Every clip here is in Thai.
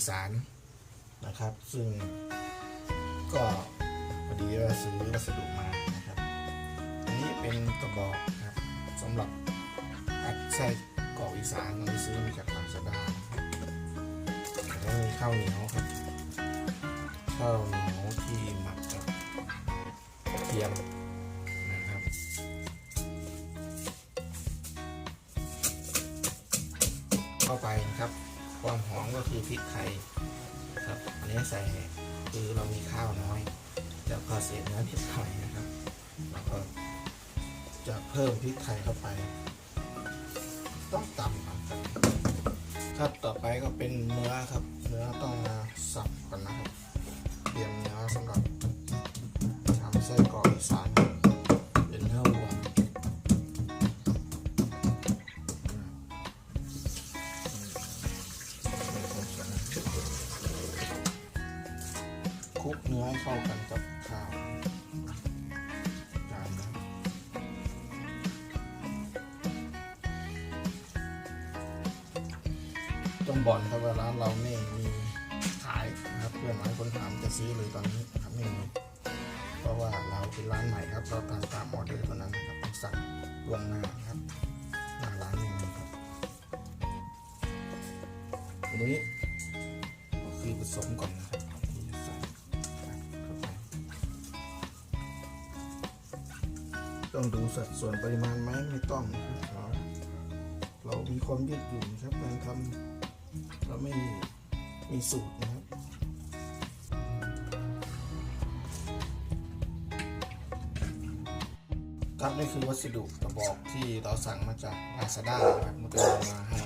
อีสานนะครับ ซึ่งก็พอดีว่าซื้อวัสดุมานะครับ อันนี้เป็นกระบอกครับสำหรับอัดไส้กรอกอีสานเราซื้อมาจากลาซาด้าแล้วมีข้าวเหนียวครับ ข้าวเหนียวที่หมักกับกระเทียมนะครับเข้าไปนะครับ ความหอมก็คือพริกไทยครับอันนี้ใส่คือเรามีข้าวน้อย แล้วก็เศษเนื้อนิดหน่อยนะครับแล้วก็จะเพิ่มพริกไทยเข้าไป ต้องตำครับครับต่อไปก็เป็นเนื้อครับ เนื้อต้องมาสับก่อนนะครับ เตรียมเนื้อสำหรับ เนื้อให้เข้ากันกับข้าวจานนะต้องบอลครับว่าร้านเราไม่มีขายนะครับเพื่อนหลายคนถามจะซื้อเลยตอนนี้ครับไม่มีเพราะว่าเราเป็นร้านใหม่ครับเราตามตามออเดอร์เท่านั้นครับต้องสั่งล่วงหน้าครับหน้าร้านไม่มีครับตรงนี้ก็คือผสมก่อนนะครับ ต้องดูสัดส่วนปริมาณไหมไม่ต้องนะครับเราเรามีความยืดหยุ่นครับการทำเราไม่มีสูตรนะครับครับนี่คือวัสดุกระบอกที่เราสั่งมาจาก Lazada นะครับมันก็เลยมาให้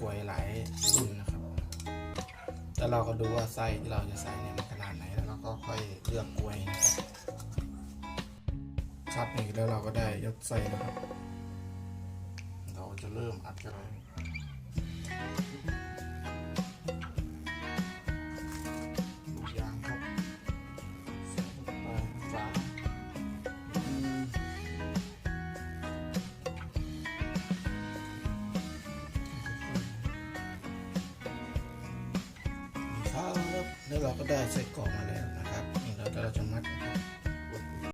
กลวยหลายรุ่นนะครับ แล้วเราก็ดูว่าไส้ที่เราจะใส่เนี่ยมันขนาดไหนแล้วเราก็ค่อยเลือกกลวยนะครับ ครับนี่แล้วเราก็ได้ยกไส้นะครับ เราจะเริ่มอัดกันเลยลูกยางครับส่ลงไปฝาแล้วเราก็ได้ใส่กล่องมาแล้วนะครับนี่เราเราจะมัดนะครับ